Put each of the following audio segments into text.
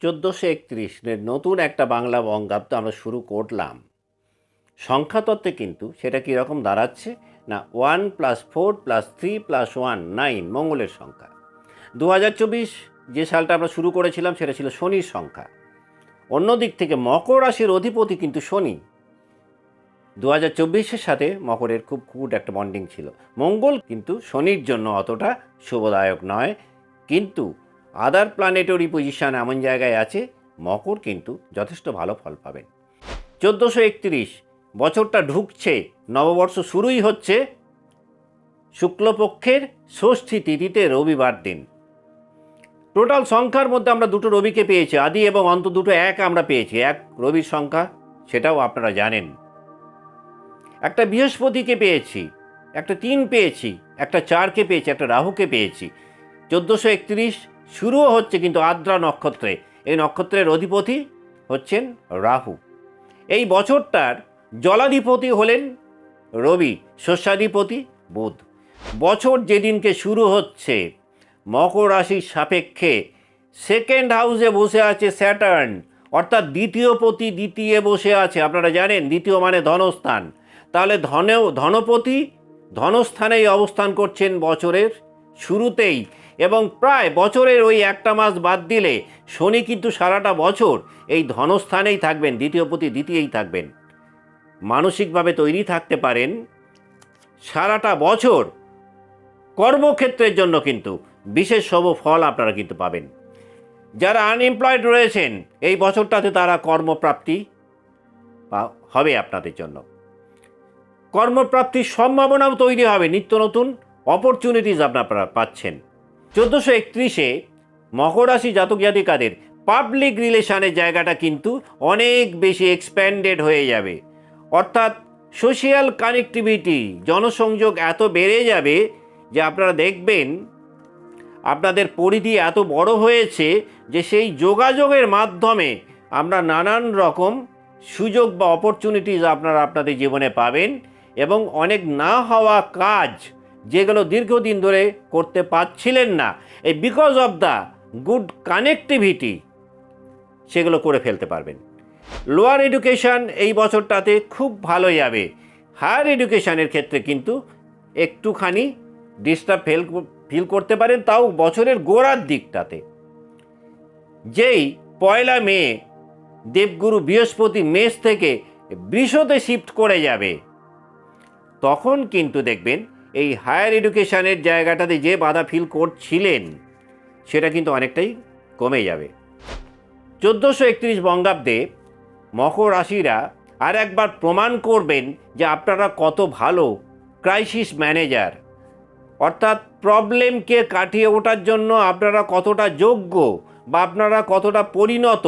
চোদ্দোশো একত্রিশের নতুন একটা বাংলা বঙ্গাব্দ আমরা শুরু করলাম। সংখ্যাতত্ত্বে কিন্তু সেটা কীরকম দাঁড়াচ্ছে? না, one plus four plus three plus one nine মঙ্গলের সংখ্যা। দু হাজার চব্বিশ যে সালটা আমরা শুরু করেছিলাম সেটা ছিল শনির সংখ্যা। অন্য দিক থেকে মকর রাশির অধিপতি কিন্তু শনি। দু হাজার চব্বিশের সাথে মকরের খুব খুব একটা বন্ডিং ছিল। মঙ্গল কিন্তু শনির জন্য অতটা শুভদায়ক নয়। কিন্তু আদার প্ল্যানেটরি পজিশন এমন জায়গায় আছে, মকর কিন্তু যথেষ্ট ভালো ফল পাবেন। চোদ্দোশো একত্রিশ, বছরটা ঢুকছে, নববর্ষ শুরুই হচ্ছে, শুক্লপক্ষের ষষ্ঠী তিথিতে রবিবার দিন। টোটাল সংখ্যার মধ্যে আমরা দুটো রবিকে পেয়েছি, আদি এবং অন্ত দুটো এক আমরা পেয়েছি, এক রবির সংখ্যা, সেটাও আপনারা জানেন। একটা বৃহস্পতিকে পেয়েছি, একটা তিন পেয়েছি, একটা চারকে পেয়েছি, একটা রাহুকে পেয়েছি। চোদ্দোশো একত্রিশ শুরুও হচ্ছে কিন্তু আদ্রা নক্ষত্রে। এই নক্ষত্রের অধিপতি হচ্ছেন রাহু। এই বছরটার জলাধিপতি হলেন রবি, শস্যাধিপতি বুধ। বছর যেদিনকে শুরু হচ্ছে, মকর রাশির সাপেক্ষে সেকেন্ড হাউসে বসে আছে স্যাটার্ন অর্থাৎ দ্বিতীয় পতি দ্বিতীয় বসে আছে। আপনারা জানেন, দ্বিতীয় মানে ধনস্থান। তাহলে ধনেও, ধনপতি ধনস্থানেই অবস্থান করছেন বছরের শুরুতেই। এবং প্রায় বছরের ওই একটা মাস বাদ দিলে শনি কিন্তু সারাটা বছর এই ধনস্থানেই থাকবেন, দ্বিতীয় প্রতি দ্বিতীয়ই থাকবেন। মানসিকভাবে তৈরি থাকতে পারেন। সারাটা বছর কর্মক্ষেত্রের জন্য কিন্তু বিশেষ শুভ ফল আপনারা কিন্তু পাবেন। যারা আনএমপ্লয়েড রয়েছেন, এই বছরটাতে তারা কর্মপ্রাপ্তি হবে আপনাদের জন্য। কর্মপ্রাপ্তির সম্ভাবনাও তৈরি হবে, নিত্য নতুন অপরচুনিটিস আপনারা পাচ্ছেন। চোদ্দোশো একত্রিশে মকর রাশি জাতক জাতিকাদের পাবলিক রিলেশনের জায়গাটা কিন্তু অনেক বেশি এক্সপ্যান্ডেড হয়ে যাবে। অর্থাৎ সোশিয়াল কানেক্টিভিটি জনসংযোগ এত বেড়ে যাবে যে আপনারা দেখবেন, আপনাদের পরিধি এত বড় হয়েছে যে সেই যোগাযোগের মাধ্যমে আমরা নানান রকম সুযোগ বা অপরচুনিটিস আপনারা আপনাদের জীবনে পাবেন এবং অনেক না হওয়া কাজ যেগুলো দীর্ঘদিন ধরে করতে পারছিলেন না। এই because of the good connectivity সেগুলো করে ফেলতে পারবেন। লোয়ার এডুকেশন এই বছরটাতে খুব ভালো যাবে। হায়ার এডুকেশানের ক্ষেত্রে কিন্তু একটুখানি ডিস্টার্ব ফেল ফিল করতে পারেন তাও বছরের গোড়ার দিকটাতে। যেই পয়লা মে দেবগুরু বৃহস্পতি মেষ থেকে বৃষতে শিফট করে যাবে, তখন কিন্তু দেখবেন এই হায়ার এডুকেশনের জায়গাটাতে যে বাধা ফিল করছিলেন, সেটা কিন্তু অনেকটাই কমে যাবে। চোদ্দোশো একত্রিশ বঙ্গাব্দে মকর রাশিরা আর একবার প্রমাণ করবেন যে আপনারা কত ভালো ক্রাইসিস ম্যানেজার অর্থাৎ প্রবলেমকে কাটিয়ে ওঠার জন্য আপনারা কতটা যোগ্য বা আপনারা কতটা পরিণত,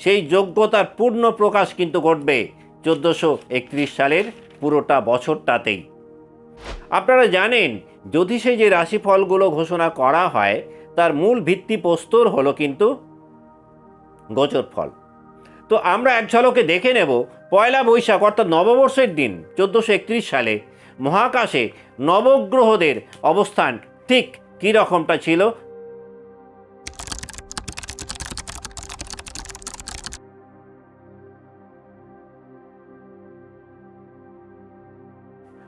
সেই যোগ্যতার পূর্ণ প্রকাশ কিন্তু ঘটবে চোদ্দোশো একত্রিশ সালের পুরোটা বছরটাতেই। আপনারা জানেন, জ্যোতিষে যে রাশিফলগুলো ঘোষণা করা হয়, তার মূল ভিত্তি প্রস্তর হল কিন্তু গোচর ফল। তো আমরা এক ঝলকে দেখে নেব, পয়লা বৈশাখ অর্থাৎ নববর্ষের দিন, চোদ্দোশো একত্রিশ সালে, মহাকাশে নবগ্রহদের অবস্থান ঠিক কী রকমটা ছিল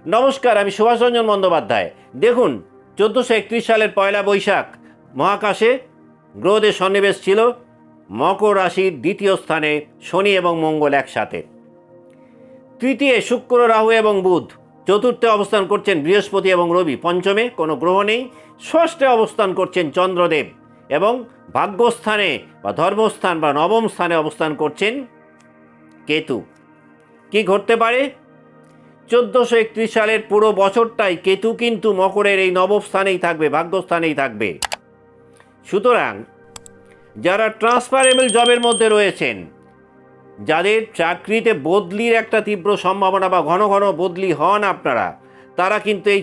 নমস্কার, আমি সুভাষরঞ্জন বন্দ্যোপাধ্যায়। দেখুন, চোদ্দোশো একত্রিশ সালের পয়লা বৈশাখ, মহাকাশে গ্রহদের সন্নিবেশ ছিল মকর রাশির দ্বিতীয় স্থানে শনি এবং মঙ্গল একসাথে। তৃতীয় শুক্র, রাহু এবং বুধ চতুর্থে অবস্থান করছেন বৃহস্পতি এবং রবি, পঞ্চমে কোনো গ্রহ নেই, ষষ্ঠে অবস্থান করছেন চন্দ্রদেব এবং ভাগ্যস্থানে বা ধর্মস্থান বা নবম স্থানে অবস্থান করছেন কেতু। কি ঘটতে পারে? চোদ্দোশো একত্রিশ সালের পুরো বছরটাই কেতু কিন্তু মকরের এই নবম স্থানেই থাকবে, ভাগ্যস্থানেই থাকবে। সুতরাং, যারা ট্রান্সফারেবল জবের মধ্যে রয়েছেন, যাদের চাকরিতে বদলির একটা তীব্র সম্ভাবনা বা ঘন ঘন বদলি হন আপনারা, তারা কিন্তু এই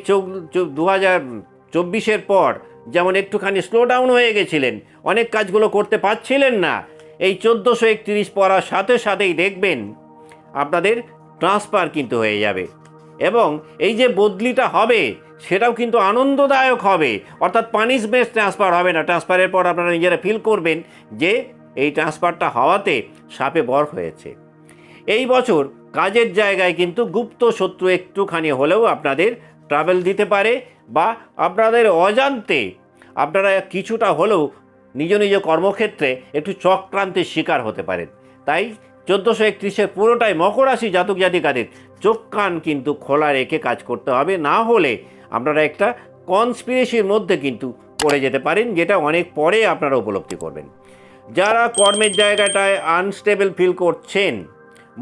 দু হাজার চব্বিশের পর যেমন একটুখানি স্লো ডাউন হয়ে গেছিলেন, অনেক কাজগুলো করতে পারছিলেন না, এই চোদ্দোশো একত্রিশ পড়ার সাথে সাথেই দেখবেন, আপনাদের ট্রান্সফার কিন্তু হয়ে যাবে। এবং এই যে বদলিটা হবে, সেটাও কিন্তু আনন্দদায়ক হবে। অর্থাৎ পানিশমেন্ট ট্রান্সফার হবে না। ট্রান্সফারের পর আপনারা নিজেরা ফিল করবেন যে এই ট্রান্সফারটা হওয়াতে সাপে বর হয়েছে। এই বছর কাজের জায়গায় কিন্তু গুপ্ত শত্রু একটুখানি হলেও আপনাদের ট্রাভেল দিতে পারে বা আপনাদের অজান্তে আপনারা কিছুটা হলেও নিজ নিজ কর্মক্ষেত্রে একটু চক্রান্তের শিকার হতে পারেন। তাই চোদ্দোশো একত্রিশের পুরোটাই মকর রাশি জাতক জাতিকাদের। চোখ কান কিন্তু খোলা রেখে কাজ করতে হবে, না হলে আপনারা একটা কনস্পিরেসির মধ্যে কিন্তু পড়ে যেতে পারেন, যেটা অনেক পরে আপনারা উপলব্ধি করবেন। যারা কর্মের জায়গাটায় আনস্টেবল ফিল করছেন,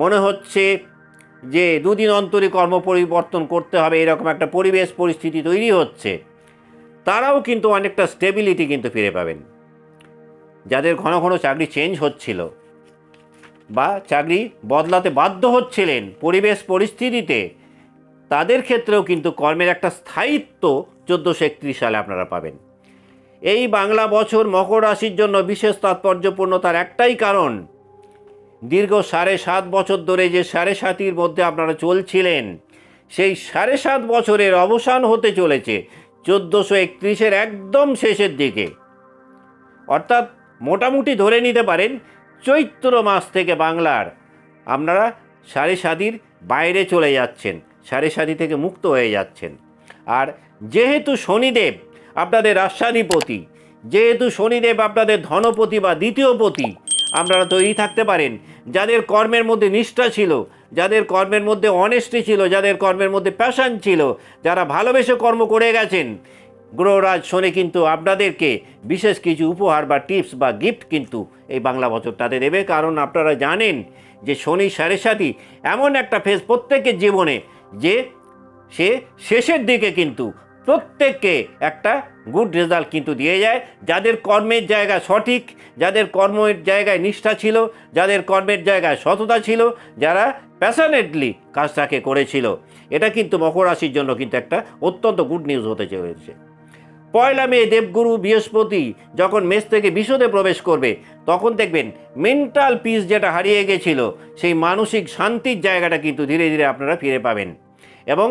মনে হচ্ছে যে দুদিন অন্তরে কর্ম পরিবর্তন করতে হবে, এরকম একটা পরিবেশ পরিস্থিতি তৈরি হচ্ছে, তারাও কিন্তু অনেকটা স্টেবিলিটি কিন্তু ফিরে পাবেন। যাদের ঘন ঘন চাকরি চেঞ্জ হচ্ছিল বা চাকরি বদলাতে বাধ্য হচ্ছিলেন পরিবেশ পরিস্থিতিতে। তাদের ক্ষেত্রেও কিন্তু কর্মের একটা স্থায়িত্ব চোদ্দোশো একত্রিশ সালে আপনারা পাবেন। এই বাংলা বছর মকর রাশির জন্য বিশেষ তাৎপর্যপূর্ণ তার একটাই কারণ, দীর্ঘ সাড়ে সাত বছর ধরে যে সাড়ে সাতির মধ্যে আপনারা চলছিলেন, সেই সাড়ে সাত বছরের অবসান হতে চলেছে চোদ্দোশো একত্রিশের একদম শেষের দিকে। অর্থাৎ মোটামুটি ধরে নিতে পারেন চৈত্র মাস থেকে বাংলার। আপনারা সাড়ে সাদির বাইরে চলে যাচ্ছেন, সাড়ে সাদি থেকে মুক্ত হয়ে যাচ্ছেন। আর যেহেতু শনিদেব আপনাদের রাষ্ট্রাধিপতি, যেহেতু শনিদেব আপনাদের ধনপতি বা দ্বিতীয় পতি, আপনারা তৈরি থাকতে পারেন। যাদের কর্মের মধ্যে নিষ্ঠা ছিল, যাদের কর্মের মধ্যে অনেস্টি ছিল, যাদের কর্মের মধ্যে প্যাশান ছিল, যারা ভালোবেসে কর্ম করে গেছেন, গ্রহরাজ শনি কিন্তু আপনাদেরকে বিশেষ কিছু উপহার বা টিপস বা গিফট কিন্তু এই বাংলা বছর বছরটাতে দেবে। কারণ আপনারা জানেন যে শনি সাড়ে সাথী এমন একটা ফেজ প্রত্যেকের জীবনে যে সে শেষের দিকে কিন্তু প্রত্যেককে একটা গুড রেজাল্ট কিন্তু দিয়ে যায়। যাদের কর্মের জায়গা সঠিক, যাদের কর্মের জায়গায় নিষ্ঠা ছিল, যাদের কর্মের জায়গায় সততা ছিল, যারা প্যাশনেটলি কাজটাকে করেছিল। এটা কিন্তু মকর রাশির জন্য কিন্তু একটা অত্যন্ত গুড নিউজ হতে চলেছে। পয়লা মে দেবগুরু বৃহস্পতি যখন মেষ থেকে বিশদে প্রবেশ করবে তখন দেখবেন মেন্টাল পিস যেটা হারিয়ে গেছিল, সেই মানসিক শান্তির জায়গাটা কিন্তু ধীরে ধীরে আপনারা ফিরে পাবেন। এবং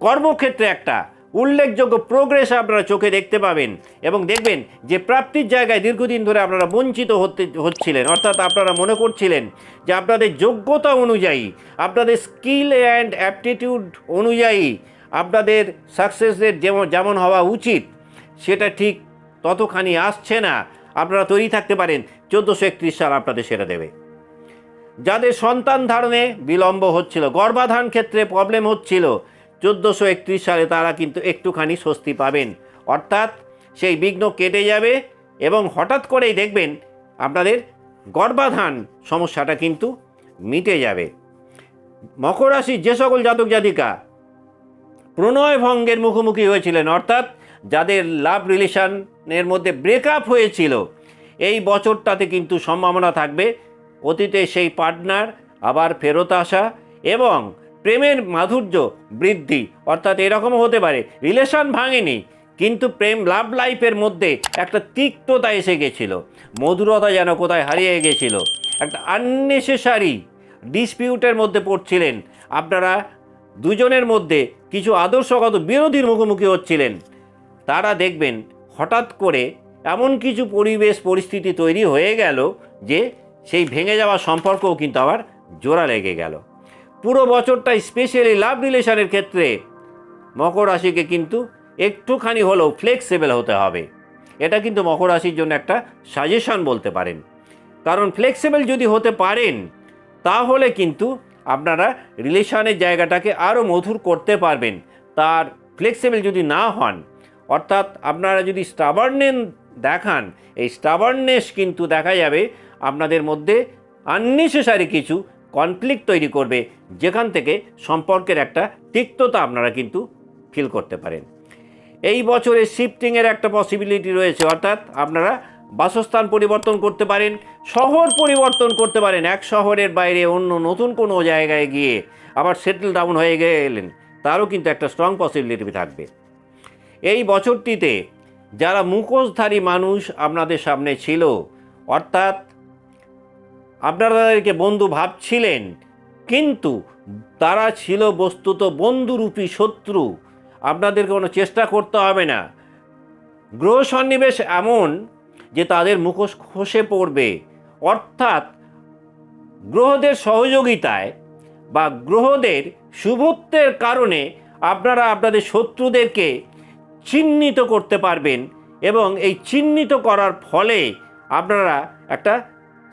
কর্মক্ষেত্রে একটা উল্লেখযোগ্য প্রোগ্রেস আপনারা চোখে দেখতে পাবেন এবং দেখবেন যে প্রাপ্তির জায়গায় দীর্ঘদিন ধরে আপনারা বঞ্চিত হতে, হচ্ছিলেন। অর্থাৎ আপনারা মনে করছিলেন যে আপনাদের যোগ্যতা অনুযায়ী, আপনাদের স্কিল অ্যান্ড অ্যাপটিটিউড অনুযায়ী আপনাদের সাকসেসের যেমন যেমন হওয়া উচিত, সেটা ঠিক ততখানি আসছে না। আপনারা তৈরি থাকতে পারেন। চোদ্দোশো একত্রিশ সাল আপনাদের সেটা দেবে। যাদের সন্তান ধারণে বিলম্ব হচ্ছিল, গর্ভাধান ক্ষেত্রে প্রবলেম হচ্ছিল, চোদ্দোশো একত্রিশ সালে তারা কিন্তু একটুখানি স্বস্তি পাবেন। অর্থাৎ সেই বিঘ্ন কেটে যাবে এবং হঠাৎ করেই দেখবেন আপনাদের গর্ভাধান সমস্যাটা কিন্তু মিটে যাবে। মকর রাশির যে সকল জাতক জাতিকা প্রণয় ভঙ্গের মুখোমুখি হয়েছিলেন, অর্থাৎ যাদের লাভ রিলেশনের মধ্যে ব্রেকআপ হয়েছিল এই বছরটাতে কিন্তু সম্ভাবনা থাকবে। অতীতে সেই পার্টনার, আবার ফেরত আসা এবং প্রেমের মাধুর্য বৃদ্ধি। অর্থাৎ এরকমও হতে পারে, রিলেশন ভাঙেনি, কিন্তু প্রেম লাভ লাইফের মধ্যে একটা তিক্ততা এসে গেছিল। মধুরতা যেন কোথায় হারিয়ে গেছিল। একটা আননেসেসারি ডিসপিউটের মধ্যে পড়ছিলেন। আপনারা দুজনের মধ্যে কিছু আদর্শগত বিরোধীর মুখোমুখি হচ্ছিলেন। তারা দেখবেন হঠাৎ করে এমন কিছু পরিবেশ, পরিস্থিতি তৈরি হয়ে গেল যে সেই ভেঙে যাওয়া সম্পর্কও কিন্তু আবার জোড়া লেগে গেল। পুরো বছরটা স্পেশালি লাভ রিলেশনের ক্ষেত্রে মকর রাশিকে কিন্তু একটুখানি হলেও ফ্লেক্সিবল হতে হবে। এটা কিন্তু মকর রাশির জন্য একটা সাজেশন বলতে পারেন। কারণ ফ্লেক্সিবল যদি হতে পারেন, তাহলে কিন্তু আপনারা রিলেশনের জায়গাটাকে আরও মধুর করতে পারবেন। তার ফ্লেক্সিবল যদি না হন, অর্থাৎ আপনারা যদি স্টাবার্নেন দেখান। এই স্টাবার্নেস কিন্তু দেখা যাবে আপনাদের মধ্যে আননেসেসারি কিছু কনফ্লিক্ট তৈরি করবে, যেখান থেকে সম্পর্কের একটা তিক্ততা আপনারা কিন্তু ফিল করতে পারেন। এই বছরে শিফটিংয়ের একটা পসিবিলিটি রয়েছে, অর্থাৎ আপনারা বাসস্থান পরিবর্তন করতে পারেন, শহর পরিবর্তন করতে পারেন, এক শহরের বাইরে অন্য নতুন কোনো জায়গায় গিয়ে আবার সেটেল ডাউন হয়ে গেলেন, তারও কিন্তু একটা স্ট্রং পসিবিলিটি থাকবে। এই বছরটিতে যারা মুখোশধারী মানুষ আপনাদের সামনে ছিল, অর্থাৎ আপনারা তাদেরকে বন্ধু ভাবছিলেন, কিন্তু তারা ছিল বস্তুত বন্ধুরূপী শত্রু আপনাদের কোনো চেষ্টা করতে হবে না। গ্রহ সন্নিবেশ এমন যে তাদের মুখোশ খসে পড়বে, অর্থাৎ গ্রহদের সহযোগিতায় বা গ্রহদের শুভত্বের কারণে আপনারা আপনাদের শত্রুদেরকে চিহ্নিত করতে পারবেন এবং এই চিহ্নিত করার ফলে আপনারা একটা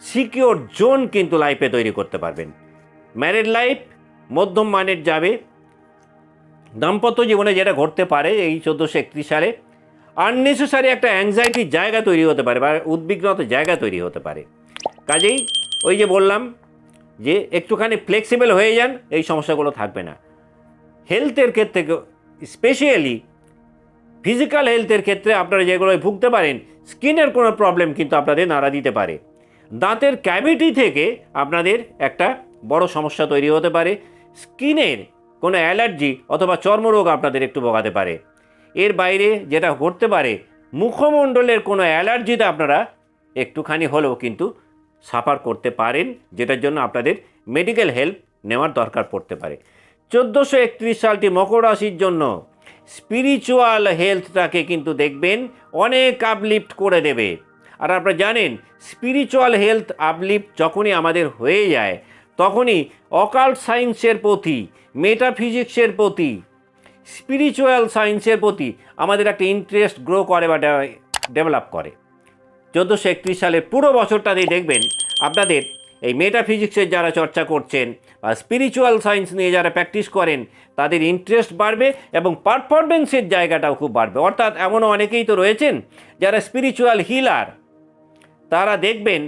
সিকিওর জোন কিন্তু লাইফে তৈরি করতে পারবেন। ম্যারিড লাইফ মধ্যম মানের যাবে। দাম্পত্য জীবনে যেটা ঘটতে পারে এই চোদ্দোশো একত্রিশ সালে আননেসেসারি একটা অ্যাংজাইটির জায়গা তৈরি হতে পারে বা উদ্বিগ্নতার জায়গা তৈরি হতে পারে। কাজেই ওই যে বললাম যে একটুখানি ফ্লেক্সিবল হয়ে যান, এই সমস্যাগুলো থাকবে না। হেলথের ক্ষেত্রে স্পেশালি ফিজিক্যাল হেলথের ক্ষেত্রে আপনারা যেগুলোয় ভুগতে পারেন স্কিনের কোনো প্রবলেম কিন্তু আপনাদের নাড়া দিতে পারে। দাঁতের ক্যাভিটি থেকে আপনাদের একটা বড় সমস্যা তৈরি হতে পারে। স্কিনের কোনো অ্যালার্জি অথবা চর্মরোগ আপনাদের একটু ভোগাতে পারে। এর বাইরে যেটা ঘটতে পারে, মুখমণ্ডলের কোনো অ্যালার্জিতে আপনারা একটুখানি হলেও কিন্তু সাফার করতে পারেন, যেটার জন্য আপনাদের মেডিকেল হেল্প নেওয়ার দরকার পড়তে পারে। চোদ্দোশো একত্রিশ সালটি মকর রাশির জন্য স্পিরিচুয়াল হেলথটাকে কিন্তু দেখবেন অনেক আপলিফট করে দেবে। আর আপনারা জানেন স্পিরিচুয়াল হেলথ আপলিফট যখনই আমাদের হয়ে যায়, তখনই অকাল্ট সায়েন্সের প্রতি মেটাফিজিক্সের প্রতি স্পিরিচুয়াল সায়েন্সের প্রতি আমাদের একটা ইন্টারেস্ট গ্রো করে বা ডেভেলপ করে। চোদ্দোশো একত্রিশ সালের পুরো বছরটাতেই দেখবেন, আপনাদের এই মেটাফিজিক্সের যারা চর্চা করছেন বা স্পিরিচুয়াল সায়েন্স নিয়ে যারা প্র্যাকটিস করেন, তাদের ইন্টারেস্ট বাড়বে এবং পারফরমেন্সের জায়গাটাও খুব বাড়বে। অর্থাৎ এমনও অনেকেই তো রয়েছেন যারা স্পিরিচুয়াল হিলার তারা দেখবেন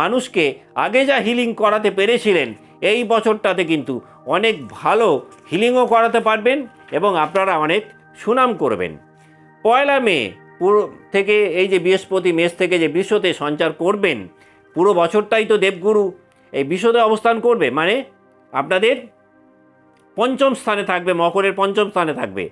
মানুষকে আগে যা হিলিং করাতে পেরেছিলেন, এই বছরটাতে কিন্তু অনেক ভালো হিলিংও করাতে পারবেন এবং আপনারা অনেক সুনাম করবেন। পয়লা মে পুরো থেকে এই যে বৃহস্পতি মেষ থেকে যে বিশ্বতে সঞ্চার করবেন, পুরো বছরটাই তো দেবগুরু। এই বিশ্বতে অবস্থান করবে মানে আপনাদের পঞ্চম স্থানে থাকবে, মকরের পঞ্চম স্থানে থাকবে।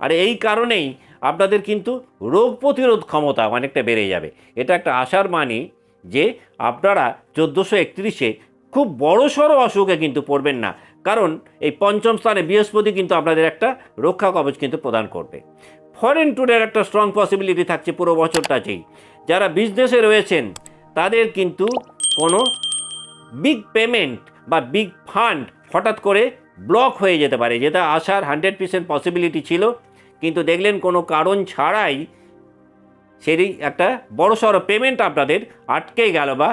আর এই কারণেই আপনাদের কিন্তু রোগ প্রতিরোধ ক্ষমতা অনেকটা বেড়ে যাবে। এটা একটা আশার মানি যে আপনারা চোদ্দোশো একত্রিশে খুব বড় সড়ো অসুখে কিন্তু পড়বেন না। কারণ এই পঞ্চম স্থানে বৃহস্পতি কিন্তু আপনাদের একটা রক্ষা কবচ কিন্তু প্রদান করবে। ফরেন ট্যুরের একটা স্ট্রং পসিবিলিটি থাকছে পুরো বছরটাতেই। যারা বিজনেসে রয়েছেন, তাদের কিন্তু কোনো বিগ পেমেন্ট বা বিগ ফান্ড হঠাৎ করে ব্লক হয়ে যেতে পারে, যেটা আসার হান্ড্রেড পার্সেন্ট পসিবিলিটি ছিল। কিন্তু দেখলেন কোনো কারণ ছাড়াই সেই একটা বড়সড় পেমেন্ট আপনাদের আটকে গেল বা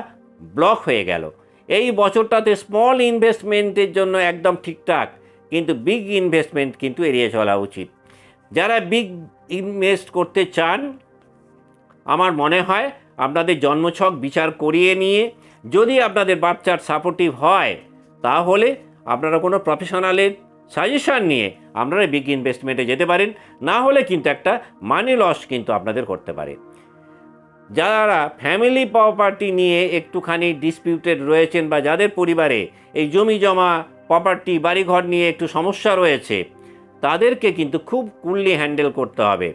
ব্লক হয়ে গেল। এই বছরটাতে স্মল ইনভেস্টমেন্টের জন্য একদম ঠিকঠাক, কিন্তু বিগ ইনভেস্টমেন্ট কিন্তু এড়িয়ে চলা উচিত। যারা বিগ ইনভেস্ট করতে চান, আমার মনে হয় আপনাদের জন্মছক বিচার করিয়ে নিয়ে যদি আপনাদের বাচ্চার সাপোর্টিভ হয়, তাহলে আপনারা কোনো প্রফেশনালের সাজেশান নিয়ে আপনারা বিগ ইনভেস্টমেন্টে যেতে পারেন। না হলে কিন্তু একটা মানি লস কিন্তু আপনাদের করতে পারে। যারা ফ্যামিলি প্রপার্টি নিয়ে একটুখানি ডিসপিউটেড রয়েছেন বা যাদের পরিবারে এই জমি জমা প্রপার্টি বাড়িঘর নিয়ে একটু সমস্যা রয়েছে, তাদেরকে কিন্তু খুব কুললি হ্যান্ডেল করতে হবে।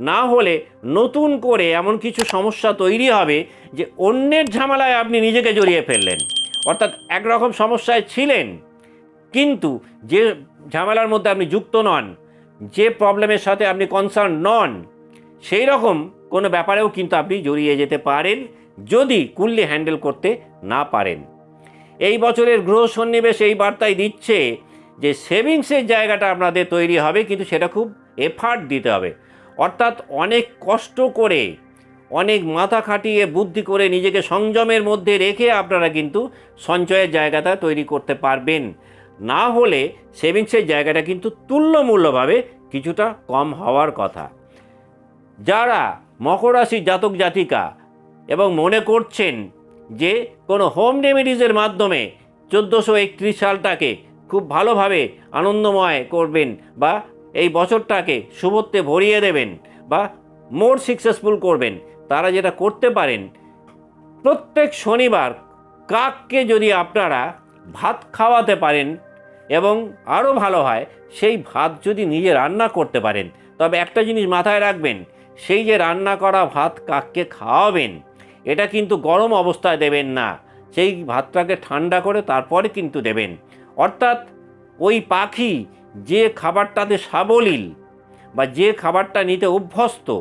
না হলে নতুন করে এমন কিছু সমস্যা তৈরি হবে যে অন্যের ঝামেলায় আপনি নিজেকে জড়িয়ে ফেললেন। অর্থাৎ একরকম সমস্যায় ছিলেন। কিন্তু যে ঝামেলার মধ্যে আপনি যুক্ত নন, যে প্রবলেমের সাথে আপনি কনসার্ন নন, সেই রকম কোনো ব্যাপারেও কিন্তু আপনি জড়িয়ে যেতে পারেন যদি কুললি হ্যান্ডেল করতে না পারেন। এই বছরের গ্রহ সন্নিবেশ এই বার্তায় দিচ্ছে যে সেভিংসের জায়গাটা আপনাদের তৈরি হবে, কিন্তু সেটা খুব এফার্ট দিতে হবে। অর্থাৎ অনেক কষ্ট করে, অনেক মাথা খাটিয়ে বুদ্ধি করে নিজেকে সংযমের মধ্যে রেখে আপনারা কিন্তু সঞ্চয়ের জায়গাটা তৈরি করতে পারবেন। না হলে সেভিংসের জায়গাটা কিন্তু তুল্যমূল্যভাবে কিছুটা কম হওয়ার কথা। যারা মকর রাশির জাতক জাতিকা এবং মনে করছেন যে কোনো হোম রেমেডিজের মাধ্যমে চোদ্দোশো একত্রিশ সালটাকে খুব ভালোভাবে আনন্দময় করবেন বা এই বছরটাকে শুভত্বে ভরিয়ে দেবেন বা মোর সাকসেসফুল করবেন। তারা যেটা করতে পারেন, প্রত্যেক শনিবার কাককে যদি আপনারা ভাত খাওয়াতে পারেন এবং আরও ভালো হয়, সেই ভাত যদি নিজে রান্না করতে পারেন। তবে একটা জিনিস মাথায় রাখবেন, সেই যে রান্না করা ভাত কাককে খাওয়াবেন, এটা কিন্তু গরম অবস্থায় দেবেন না। সেই ভাতটাকে ঠান্ডা করে তারপরে কিন্তু দেবেন। অর্থাৎ ওই পাখি যে খাবারটাতে সাবলীল বা যে খাবারটা নিতে অভ্যস্ত,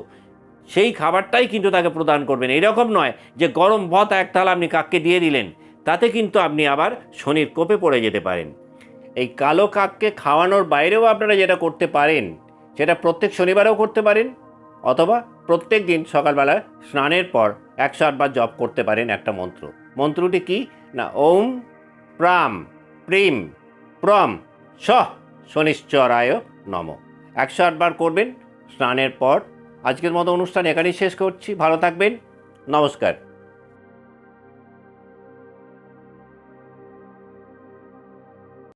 সেই খাবারটাই কিন্তু তাকে প্রদান করবেন। এরকম নয় যে গরম ভাত এক থালা আপনি কাককে দিয়ে দিলেন, তাতে কিন্তু আপনি আবার শনির কোপে পড়ে যেতে পারেন। এই কালো কাককে খাওয়ানোর বাইরেও আপনারা যেটা করতে পারেন, সেটা প্রত্যেক শনিবারেও করতে পারেন, অথবা প্রত্যেক দিন সকালবেলা স্নানের পর একশো আটবার জপ করতে পারেন একটা মন্ত্র। মন্ত্রটি কি? না, ওম প্রাম, প্রেম, প্রম স শনিশ্চরায় নম। একশো আটবার করবেন, স্নানের পর। আজকের মতো অনুষ্ঠান এখানেই শেষ করছি। ভালো থাকবেন। নমস্কার।